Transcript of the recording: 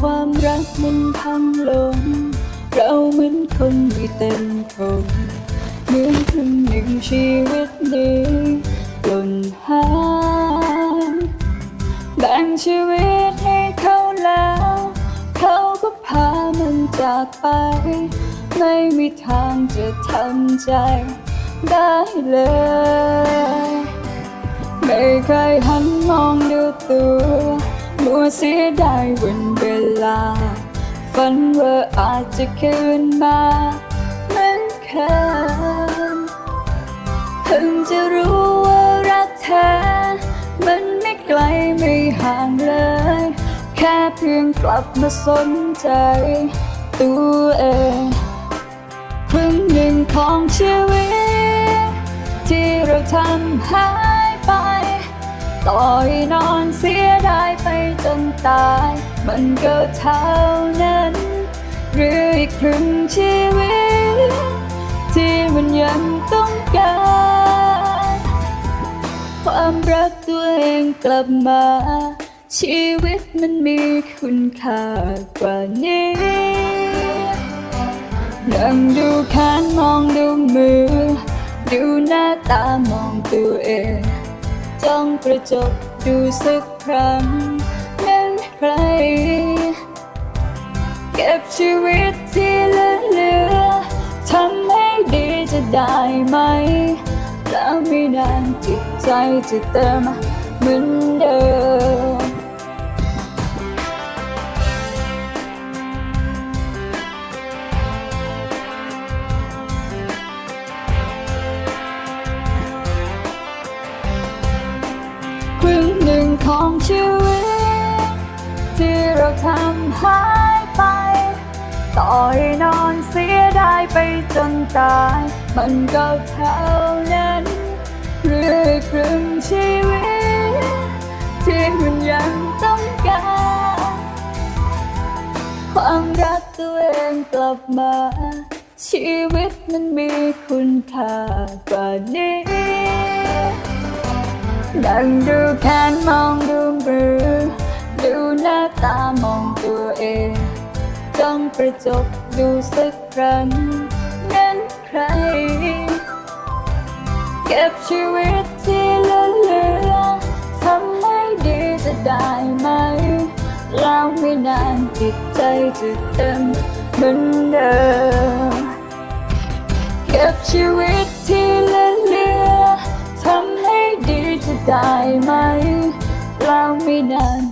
ความรักมันพังลง เราเหมือนคนไม่เต็มคนเหมือนครึ่งหนึ่งชีวิตนี้หล่นหายแบ่งชีวิตให้เขาแล้ว เขาก็พามันจากไป ไม่มีทางจะทำใจได้เลย ไม่เคยหันมองดูตัวมัวเสียดายวันเว ลา ฝันว่าอาจจะคืนมาเหมือนเคยเพิ่งจะรู้ว่ารักแท้มันไม่ไกลไม่ห่างเลย แค่เพียงกลับมาสนใจ ตัวเองครึ่งหนึ่งของชีวิต ที่เราทำหายไป ต่อให้นอนเสียดายไปจนตาย มันก็เท่านั้นหรืออีกครึ่งชีวิต ที่มันยังต้องการ ความรักตัวเองกลับมา ชีวิตมันมีคุณค่ากว่านี้นั่งดูแขนมองดูมือ ดูหน้าตามองตัวเองจ้องกระจกดูสักครั้ง ใคร เก็บชีวิตที่เหลือทำให้ดีจะได้ไหมแล้วไม่นานจิตใจจะเติมเหมือนเดิม หายไป ต่อให้นอนเสียดายไปจนตาย มันก็เท่านั้นเรื่อยครึ่งชีวิต ที่มันยังต้องการ ความรักตัวเองกลับมา ชีวิตมันมีคุณค่ากว่านี้นั่งดูแขนมองดูมือดูหน้าตามองตัว เอง จ้องกระจกดูสักครั้ง นั้นใคร เก็บชีวิตที่เหลือทำให้ดีจะได้ไหม แล้วไม่นานจิตใจจะเต็มเหมือนเดิม เก็บชีวิตที่เหลือทำให้ดีจะได้ไหม แล้วไม่นาน